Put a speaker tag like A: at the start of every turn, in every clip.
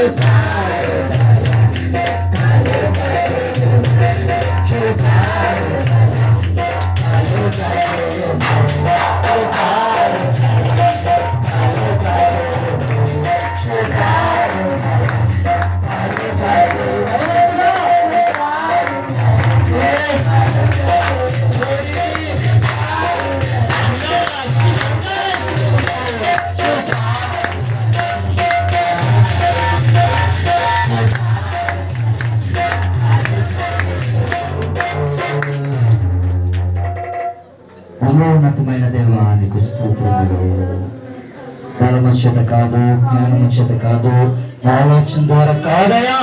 A: Thank you. మహోన్నతమైన దేవా నీకు స్తోత్రములు. చేత కాదు జ్ఞానం చేత కాదు ఆలోచన ద్వారా కాదయా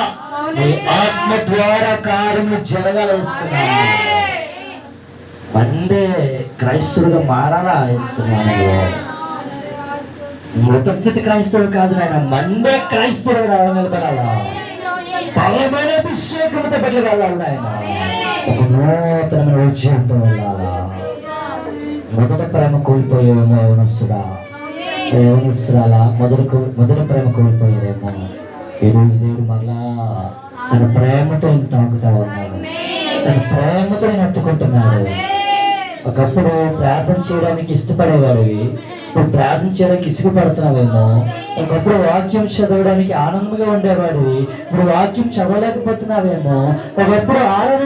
A: నీ ఆత్మ ద్వారా కార్యము జరగలేస్తున్నాను మండే క్రైస్తవుడుగా మారాలా ఇస్తున్నాను. మృత స్థితి క్రైస్తవుడు కాదు నాయన మండే క్రైస్తవుడు రావగలగాలా బలమైన అభిషేకంతో పెట్టగలగాలి నాయన. ఒక నూతనమైన ఉద్యోగంతో వెళ్ళాలా. మొదటి ప్రేమ కోల్పోయేమో యవనస్తుడా యవనస్తురాలా మొదటి కో- మొదటి ప్రేమ కోల్పోయారేమో ఈ రోజు దేవుడు మరలా తన ప్రేమతో తాకుతా ఉన్నాడు. తన ప్రేమతో నేను ఎత్తుకుంటున్నాడు ఒకప్పుడు ప్రార్థన చేయడానికి ఇష్టపడేవాడివి ఇప్పుడు ప్రార్థన చేయడానికి ఇసుగుపడుతున్నావేమో. ఒకప్పుడు వాక్యం చదవడానికి ఆనందంగా ఉండేవాడివి. ఇప్పుడు వాక్యం చదవలేకపోతున్నావేమో. ఒకప్పుడు ఆనందం